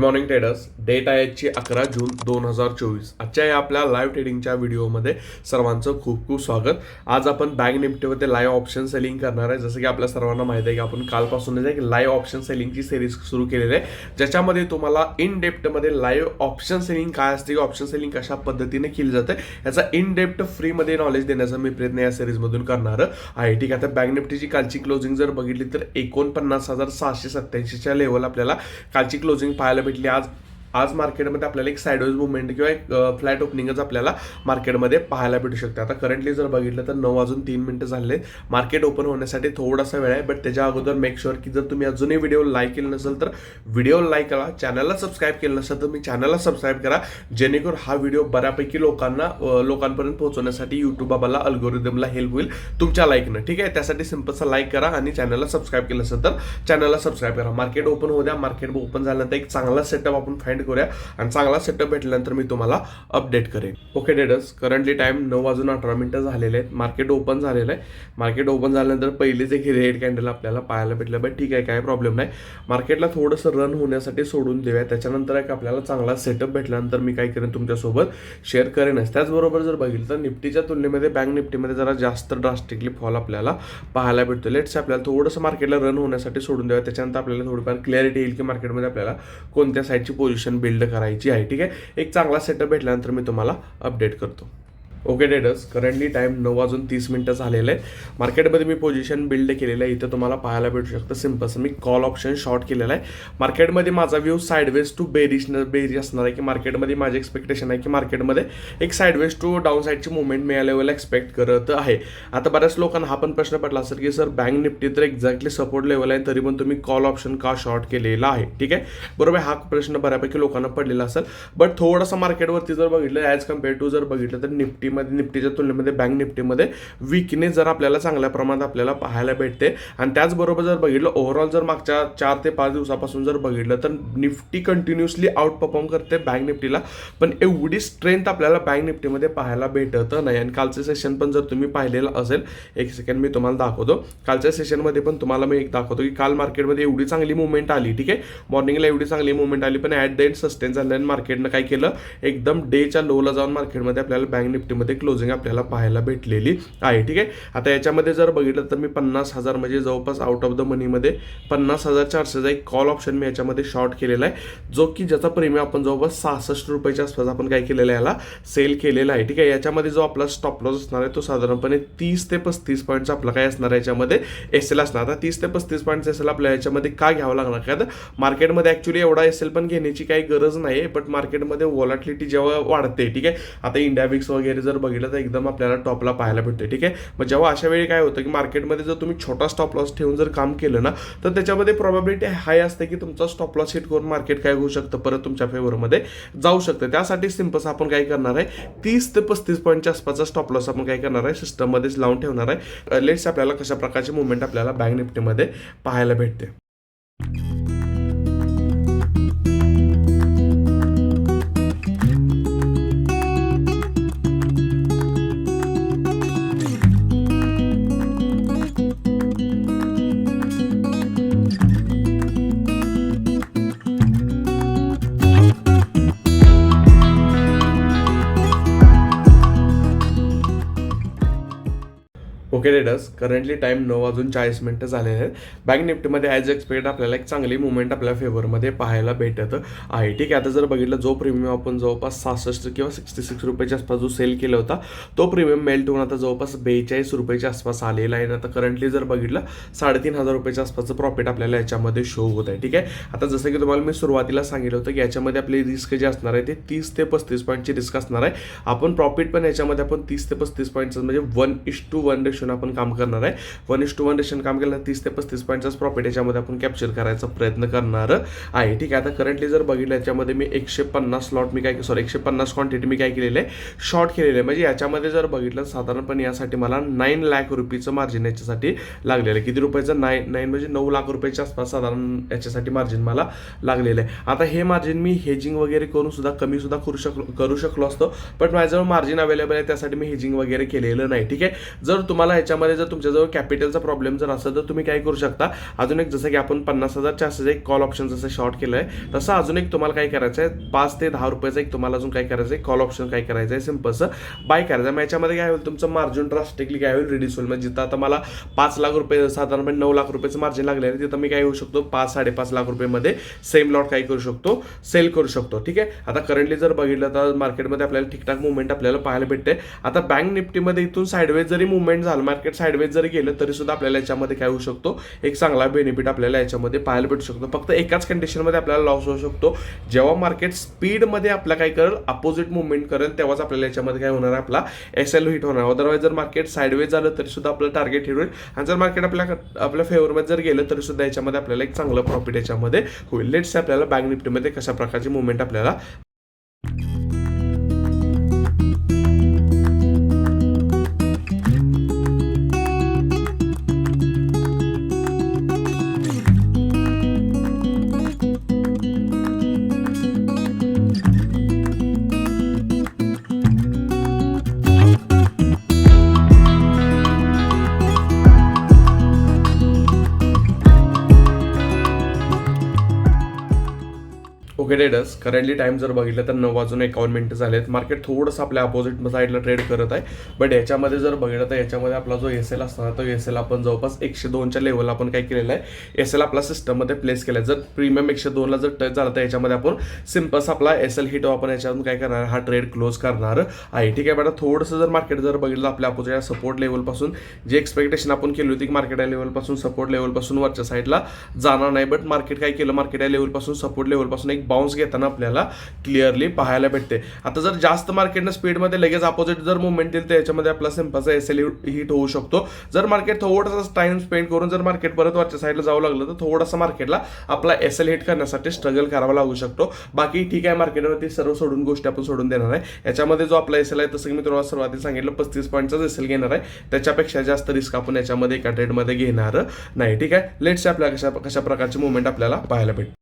Morning traders date आहे आजची अकरा जून दोन हजार चोवीस. आजच्या या आपल्या लाईव्ह ट्रेडिंगच्या व्हिडिओमध्ये सर्वांचं खूप खूप स्वागत. आज आपण बँक निफ्टीमध्ये लाईव्ह ऑप्शन सेलिंग करणार आहे. जसं की आपल्या सर्वांना माहिती आहे की आपण कालपासूनच एक लाईव्ह ऑप्शन सेलिंगची सिरीज सुरू केलेली आहे. ज्याच्यामध्ये तुम्हाला इन डेप्टमध्ये लाईव्ह ऑप्शन सेलिंग काय असते ऑप्शन सेलिंग कशा पद्धतीने केली जाते याचा इन डेप्ट फ्रीमध्ये नॉलेज देण्याचा मी प्रयत्न या सिरीजमधून करणार आहे. ठीक आहे आता बँक निफ्टीची कालची क्लोजिंग जर बघितली तर एकोणपन्नास हजार सहाशे सत्याऐंशीच्या लेवल आपल्याला कालची क्लोजिंग पाहायला भेटली आज. आज मार्केटमध्ये आपल्याला एक साईडवेज मुवमेंट किंवा एक फ्लॅट ओपनिंगच आपल्याला मार्केटमध्ये पाहायला भेटू शकते. आता करंटली जर बघितलं तर नऊ वाजून तीन मिनिटं झाले. मार्केट ओपन होण्यासाठी थोडासा वेळ आहे बट त्याच्या अगोदर मेक शुअर की जर तुम्ही अजूनही व्हिडिओ लाईक केलं नसेल तर व्हिडिओ लाईक करा. चॅनलला सबस्क्राईब केलं नसेल तर मी चॅनलला सबस्क्राईब करा. जेणेकरून हा व्हिडिओ बऱ्यापैकी लोकांना लोकांपर्यंत पोहोचवण्यासाठी युट्यूब आम्हाला अल्गोरिदमला हेल्प होईल तुमच्या लाईकनं ठीक आहे? त्यासाठी सिम्पलचा लाईक करा आणि चॅनलला सबस्क्राईब केलं असेल तर चॅनलला सबस्क्राईब करा. मार्केट ओपन होऊ द्या. मार्केट ओपन झाल्यानंतर एक चांगला सेटअप आपण फाइंड करूया. आणि चांगला सेटअप भेटल्यानंतर मी तुम्हाला अपडेट करेन. ओके डेडस करंटली टाइम नऊ वाजून अठरा मिनिटं झालेले आहेत. मार्केट ओपन झालेलं आहे. मार्केट ओपन झाल्यानंतर पहिलेच एक रेड कॅन्डल आपल्याला पाहायला भेटलं. बट ठीक आहे काय प्रॉब्लेम नाही. मार्केटला थोडंसं रन होण्यासाठी सोडून देऊया. त्याच्यानंतर एक आपल्याला चांगला सेटअप भेटल्यानंतर मी काय करेन तुमच्यासोबत शेअर करेनच त्याचबरोबर जर बघितलं तर निफ्टीच्या तुलनेमध्ये बँक निफ्टीमध्ये जरा जास्त ड्रास्टिकली फॉल आपल्याला पाहायला भेटतो लेट्स आपल्याला थोडंसं मार्केटला रन होण्यासाठी सोडून द्यावं त्याच्यानंतर आपल्याला थोडीफार क्लॅरिटी येईल की मार्केटमध्ये आपल्याला कोणत्या साईडची पोझिशन बिल्ड करायची आहे ठीक आहे? एक चांगला सेटअप भेटल्यानंतर मी तुम्हाला अपडेट करतो. ओके डेडस करंटली टाइम नऊ वाजून तीस मिनटं झालेलं आहे मार्केटमध्ये मी पोझिशन बिल्ड केलेलं आहे. इथं तुम्हाला पाहायला भेटू शकतं सिम्पल्स मी कॉल ऑप्शन शॉर्ट केलेला आहे. मार्केटमध्ये माझा व्ह्यू साईडवेज टू बेरिश बेरी असणार आहे. की मार्केटमध्ये माझे एक्सपेक्टेशन आहे की मार्केटमध्ये एक साईडवेज टू डाऊन साईडची मुवमेंट मिळाल्यावर एक्सपेक्ट करत आहे. आता बऱ्याच लोकांना हा पण प्रश्न पडला असेल की सर बँक निफ्टी तर एक्झॅक्टली सपोर्ट लेवल आहे तरी पण तुम्ही कॉल ऑप्शन का शॉर्ट केलेला आहे? ठीक आहे? बरोबर हा प्रश्न बऱ्यापैकी लोकांना पडलेला असेल. बट थोडंसं मार्केटवरती जर बघितलं ॲज कंपेअर टू जर बघितलं तर निफ्टी निफ्टीमध्ये निफ्टीच्या तुलनेमध्ये बँक निफ्टीमध्ये विकनेस जर आपल्याला चांगल्या प्रमाणात आपल्याला पाहायला भेटते. आणि त्याचबरोबर जर बघितलं ओव्हरऑल जर मागच्या चार ते पाच दिवसापासून जर बघितलं तर निफ्टी कंटिन्युअसली आउट परफॉर्म करते बँक निफ्टीला. पण एवढी स्ट्रेंथ आपल्याला बँक निफ्टीमध्ये पाहायला भेटत नाही. आणि कालचं सेशन पण जर तुम्ही पाहिलेलं असेल एक सेकंड मी तुम्हाला दाखवतो. कालच्या सेशनमध्ये पण तुम्हाला मी एक दाखवतो की काल मार्केटमध्ये एवढी चांगली मुवमेंट आली ठीक आहे? मॉर्निंगला एवढी चांगली मुवमेंट आली पण ॲट द एंड सस्टेन झालं आणि मार्केटनं काय केलं एकदम डेच्या लोला जाऊन मार्केटमध्ये आपल्याला बँक निफ्टीमध्ये क्लोजिंग आपल्याला पाहायला भेटलेली आहे ठीक आहे? आता याच्यामध्ये जर बघितलं तर मी पन्नास हजार म्हणजे जवळपास आउट ऑफ द मनीमध्ये पन्नास हजार चारशेचा एक कॉल ऑप्शन मी याच्यामध्ये शॉर्ट केलेला आहे जो की ज्याचा प्रीमियम आपण जवळपास सहासष्ट रुपयाच्या आसपास आपण काय केलेलं आहे याला सेल केलेला आहे ठीक आहे? याच्यामध्ये जो आपला स्टॉप लॉस असणार आहे तो साधारणपणे तीस ते पस्तीस पॉईंटचा आपला काय असणार आहे याच्यामध्ये एस एल असणार. आता तीस ते पस्तीस पॉईंट एस एल आपल्याला याच्यामध्ये का घ्यावं लागणार? काय तर मार्केटमध्ये ॲक्च्युली एवढा एस एल पण घेण्याची काही गरज नाही बट मार्केटमध्ये वॉलॅटिलिटी जेव्हा वाढते ठीक आहे? आता इंडिया विक्स वगैरे जर बघितलं तर एकदम आपल्याला टॉपला पाहायला भेटते ठीक आहे? मग जेव्हा अशा वेळी काय होतं की मार्केटमध्ये जर तुम्ही छोटा स्टॉप लॉस ठेवून जर काम केलं ना तर त्याच्यामध्ये प्रॉबॅबिलिटी हाय असते की तुमचा स्टॉप लॉस हिट करून मार्केट काय होऊ शकतं परत तुमच्या फेवरमध्ये जाऊ शकतं. त्यासाठी सिम्पल्स आपण काय करणार आहे तीस ते पस्तीस पॉईंटच्या आसपासचा स्टॉप लॉस आपण काय करणार आहे सिस्टममध्येच लावून ठेवणार आहे. Uh, लेट्स आपल्याला कशा प्रकारची मुवमेंट आपल्याला बँक निफ्टीमध्ये पाहायला भेटते. ओके डेटर्स करंटली टाइम नऊ वाजून चाळीस मिनटं झालेले आहेत. बँक निफ्टीमध्ये ॲज एक्सपेक्ट आपल्याला एक चांगली मुवमेंट आपल्या फेवरमध्ये पाहायला भेटत. आहे ठीक आहे. आता जर बघितलं जो प्रीमियम आपण जवळपास सहासष्ट किंवा सिक्स्टी सिक्स रुपयाच्या आसपास जो सेल केला होता तो प्रीमियम मेल्ट होऊन आता जवळपास बेचाळीस रुपयाच्या आसपास आलेला आहे. आणि आता करंटली जर बघितलं साडेतीन हजार रुपयाच्या आसपासचं प्रॉफिट आपल्याला याच्यामध्ये शो होत आहे ठीक आहे? आता जसं की तुम्हाला मी सुरुवातीला सांगितलं होतं की याच्यामध्ये आपली रिस्क जे असणार आहे ते तीस ते पस्तीस पॉईंटची रिस्क असणार आहे. आपण प्रॉफिट पण याच्यामध्ये आपण तीस ते पस्तीस पॉईंटचं म्हणजे वन इश टू वन रेशन आपण काम करणार आहे. वन इज टू वन रेशन काम केलं तीस ते पस्तीस पॉईंटचाच प्रॉफिट याच्यामध्ये आपण कॅप्चर करायचा प्रयत्न करणार आहे. ठीक आहे आता करंटली जर बघितलं याच्यामध्ये मी एकशे पन्नास स्लॉट मी काय सॉरी एकशे पन्नास क्वांटिटी मी काय केलेलं आहे? शॉर्ट केलेलं आहे. म्हणजे याच्यामध्ये जर बघितलं साधारणपणे यासाठी मला नाईन लाख रुपीचं मार्जिन याच्यासाठी लागलेलं आहे. किती रुपयाचं? नाईन नाईन म्हणजे नऊ लाख रुपयाच्या आसपास साधारण याच्यासाठी मार्जिन मला लागलेलं आहे. आता हे मार्जिन मी हेजिंग वगैरे करून सुद्धा कमी सुद्धा करू शकलो करू शकलो असतो. पण माझ्याजवळ मार्जिन अवेलेबल आहे त्यासाठी मी हेजिंग वगैरे केलेलं नाही. ठीक आहे? जर तुम्हाला ह्याच्यामध्ये याच्यामध्ये जर तुमच्याजवळ कॅपिटलचा प्रॉब्लेम जर असेल तर तुम्ही काय करू शकता. अजून एक जसं की आपण पन्नास हजार चारशेचा एक कॉल ऑप्शन जसं शॉर्ट केलं आहे तसं अजून एक तुम्हाला काय करायचं आहे पाच ते दहा रुपयाचा एक तुम्हाला अजून काय करायचं आहे कॉल ऑप्शन काय करायचं आहे सिम्पलचं बाय करायचं आहे मग याच्यामध्ये काय होईल तुमचं मार्जिन ड्रास्टिकली काय होईल रिड्यूस होईल. म्हणजे जिथं आता मला पाच लाख रुपये साधारणपणे नऊ लाख रुपयाचं मार्जिन लागले आहे तिथं मी काय होऊ शकतो पाच साडेपाच लाख रुपयेमध्ये सेम लॉट काय करू शकतो सेल करू शकतो. ठीक आहे? आता करंटली जर बघितलं तर मार्केटमध्ये आपल्याला ठीकठाक मुवमेंट आपल्याला पाहायला भेटते आता बँक निफ्टीमध्ये इथून साईडवेज जरी मुवमेंट झालं मार्केट साईडवेज जरी गेलं तरी सुद्धा आपल्याला याच्यामध्ये काय होऊ शकतो? एक चांगला बेनिफिट आपल्याला याच्यामध्ये पाहायला भेटू शकतो. फक्त एकाच कंडिशनमध्ये आपल्याला लॉस होऊ शकतो. जेव्हा मार्केट स्पीडमध्ये आपला काय करेल अपोजिट मुवमेंट करेल तेव्हाच आपल्याला याच्यामध्ये काय होणार आपला एस एल हिट होणार अदरवाईज जर मार्केट साईडवेज झालं तरी सुद्धा आपलं टार्गेट हिट होईल. आणि जर मार्केट आपल्या आपल्या फेवरमध्ये जर गेलं तरी सुद्धा याच्यामध्ये आपल्याला एक चांगलं प्रॉफिट याच्यामध्ये होईल. लेट्स आपल्याला बँक निफ्टीमध्ये कशा प्रकारची मुवमेंट आपल्याला ओके डेडस करंटली टाइम जर बघितलं तर नऊ वाजून एकावन्न मिनटं झालेत. मार्केट थोडंसं आपल्या अपोजिट साईडला ट्रेड करत आहे. बट याच्यामध्ये जर बघितलं तर याच्यामध्ये आपला जो एस एल असताना तो एस एल आपण जवळपास एकशे दोनच्या लेवलला आपण काय केलेलं आहे. एस एल आपला सिस्टममध्ये प्लेस केला आहे जर प्रीमियम एकशे दोनला जर टच झाला तर याच्यामध्ये आपण सिम्पल्स आपला एस एल हिट आपण याच्यातून काय करणार? हा ट्रेड क्लोज करणार. आहे. ठीक आहे बेटा थोडंसं जर मार्केट जर बघितलं आपल्या अपोजिट सपोर्ट लेवलपासून जे एक्सपेक्टेशन आपण केली होती की मार्केट या लेवलपासून सपोर्ट लेवलपासून वरच्या साईडला जाणार नाही. बट मार्केट काय केलं? मार्केट या लेवलपासून सपोर्ट लेवलपासून एक बाउन्स घेताना आपल्याला क्लिअरली पाहायला भेटते. आता जर जास्त मार्केटनं स्पीडमध्ये लगेच अपोजिट जर मुवमेंट दिली तर याच्यामध्ये आपला सिम्पलचा एस एल हिट होऊ शकतो. जर मार्केट थोडासा टाइम स्पेंड करून जर मार्केट परत वरच्या साईडला जाऊ लागलं तर थोडासा मार्केटला आपला एस एल हिट करण्यासाठी स्ट्रगल करावा लागू शकतो. बाकी ठीक आहे मार्केटवरती सर्व सोडून गोष्टी आपण सोडून देणार आहे. याच्यामध्ये जो आपला एस एल आहे तसं मी तुम्हाला सुरुवातीला सांगितलं पस्तीस पॉईंटचाच एस एल घेणार आहे. त्याच्यापेक्षा जास्त रिस्क आपण याच्यामध्ये एका ट्रेडमध्ये घेणार नाही. ठीक आहे? लेट्स आपल्या कशा कशा प्रकारची मुवमेंट आपल्याला पाहायला भेटते.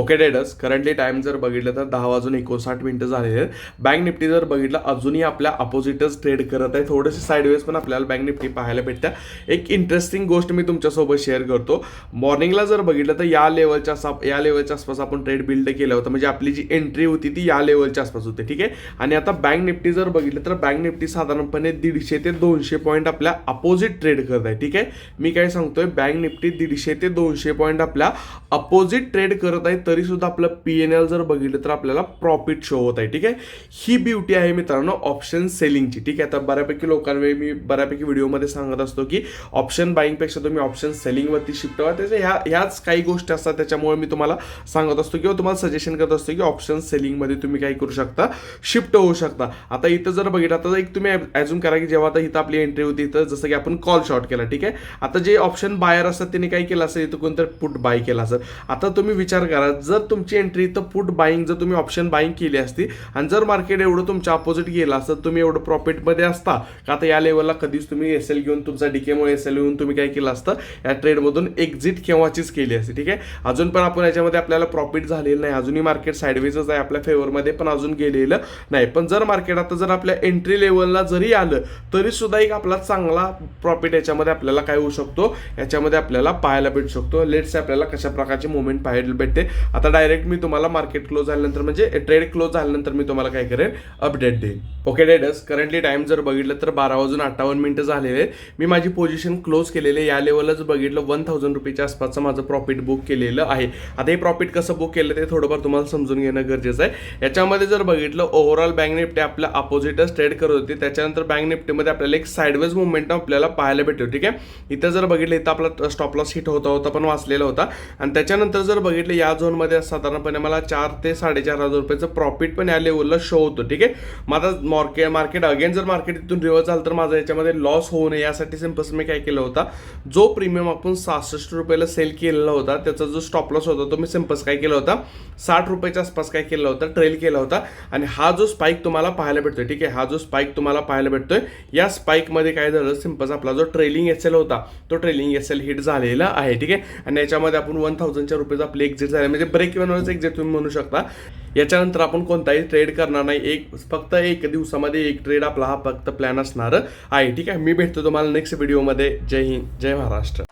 ओके डेडस. करंटली टाइम जर बघितलं तर दहा वाजून एकोणसाठ मिनिटं झालेली आहेत. बँक निफ्टी जर बघितलं अजूनही आपल्या अपोजिटच ट्रेड करत आहे थोडेसे साईडवेज पण आपल्याला बँक निफ्टी पाहायला भेटत्या. एक इंटरेस्टिंग गोष्ट मी तुमच्यासोबत शेअर करतो. मॉर्निंगला जर बघितलं तर या लेवलच्या या लेवलच्या आसपास आपण ट्रेड बिल्ड केलं होतं. म्हणजे आपली जी एंट्री होती ती या लेवलच्या आसपास होती. ठीक आहे? आणि आता बँक निफ्टी जर बघितलं तर बँक निफ्टी साधारणपणे दीडशे ते दोनशे पॉईंट आपल्या अपोजिट ट्रेड करत आहे. ठीक आहे? मी काय सांगतोय? बँक निफ्टी दीडशे ते दोनशे पॉईंट आपल्या अपोजिट ट्रेड करत आहे. तरी सुद्धा आपलं पी एन एल जर बघितलं तर आपल्याला प्रॉफिट शो होत आहे ठीक आहे? ही ब्युटी आहे मित्रांनो ऑप्शन सेलिंगची ठीक आहे? आता बऱ्यापैकी लोकांवेळी मी बऱ्यापैकी व्हिडिओमध्ये सांगत असतो की ऑप्शन बाईंगपेक्षा तुम्ही ऑप्शन सेलिंगवरती शिफ्ट व्हा त्याच्या ह्या ह्याच काही गोष्टी असतात त्याच्यामुळे मी तुम्हाला सांगत असतो किंवा तुम्हाला सजेशन करत असतो की ऑप्शन सेलिंगमध्ये तुम्ही काय करू शकता शिफ्ट होऊ शकता. आता इथं जर बघितलं आता एक तुम्ही अजून करा की जेव्हा आता इथं आपली एंट्री होती इथं जसं की आपण कॉल शॉर्ट केला ठीक आहे? आता जे ऑप्शन बायर असतात त्यांनी काय केलं असेल इथं कोणतं पुट बाय केला असेल. आता तुम्ही विचार करा जर तुमची एंट्री तर पुट बाईंग जर तुम्ही ऑप्शन बाईंग केली असती आणि जर मार्केट एवढं तुमच्या अपोजिट गेलं असतं तुम्ही एवढं प्रॉफिटमध्ये असता. का आता या लेवलला कधीच तुम्ही एस एल घेऊन तुमचा डीकेमुळे एस एल घेऊन तुम्ही काय केलं असतं या ट्रेडमधून एक्झिट केव्हाचीच केली असते ठीक आहे? अजून पण आपण याच्यामध्ये आपल्याला प्रॉफिट झालेलं नाही. अजूनही मार्केट साईडवेजच आहे आपल्या फेवरमध्ये पण अजून गेलेलं नाही. पण जर मार्केट आता जर आपल्या एंट्री लेवलला जरी आलं तरी सुद्धा एक आपला चांगला प्रॉफिट याच्यामध्ये आपल्याला काय होऊ शकतो? याच्यामध्ये आपल्याला पाहायला भेटू शकतो. लेट्स आपल्याला कशा प्रकारची मुवमेंट पाहायला भेटते? आता डायरेक्ट मी तुम्हाला मार्केट क्लोज झाल्यानंतर म्हणजे eh, ट्रेड क्लोज झाल्यानंतर मी तुम्हाला काय करेन अपडेट देईन. ओके डेडस करंटली टाइम जर बघितलं तर बारा वाजून अठ्ठावन्न मिनिटं झालेले मी माझी पोझिशन क्लोज केलेली आहे. या लेवलच बघितलं वन थाउजंड रुपीच्या आसपासचं माझं प्रॉफिट बुक केलेलं आहे. आता हे प्रॉफिट कसं बुक केलं ते थोडंफार तुम्हाला समजून घेणं गरजेचं आहे. याच्यामध्ये जर बघितलं ओव्हरऑल बँक निफ्टी आपल्या अपोजिटच ट्रेड करत होती. त्याच्यानंतर बँक निफ्टीमध्ये आपल्याला एक साईडवेज मुवमेंट आपल्याला पाहायला भेटतो ठीक आहे? इथं जर बघितलं इथं आपला स्टॉप लॉस हिट होता होता पण वाचलेला होता. आणि त्याच्यानंतर जर बघितलं या झोनमध्ये साधारणपणे मला चार ते साडेचार हजार रुपयाचं प्रॉफिट पण या लेवलला शो होतो ठीक आहे? माझा आता मार्केट मार्केट अगेन जर मार्केट इथून रिव्हर्स झालं तर माझा याच्यामध्ये लॉस होऊ नये यासाठी सिम्पल्स मी काय केलं होता जो प्रीमियम आपण सहासष्ट रुपयाला सेल केलेला होता त्याचा जो स्टॉप लॉस होता तो मी सिम्पल्स काय केला होता? साठ रुपयाच्या आसपास काय केला होता? ट्रेल केला होता. आणि हा जो स्पाईक तुम्हाला पाहायला भेटतोय ठीक आहे? हा जो स्पाईक तुम्हाला पाहायला भेटतोय या स्पाईकमध्ये काय झालं? सिम्पल्स आपला जो ट्रेलिंग एस एल होता तो ट्रेलिंग एस एल हिट झालेला आहे ठीक आहे? आणि याच्यामध्ये आपण वन थाउजंडच्या रुपयाचा आपले एक्झिट झाले म्हणजे ब्रेक इव्हनवरच एक्झिट तुम्ही म्हणू शकता. याच्यानंतर आपण कोणताही ट्रेड करणार नाही. एक फक्त एक दिवसामध्ये एक ट्रेड आपला हा फक्त प्लॅन असणार आहे. ठीक आहे मी भेटतो तुम्हाला नेक्स्ट व्हिडिओमध्ये जय हिंद जय महाराष्ट्र.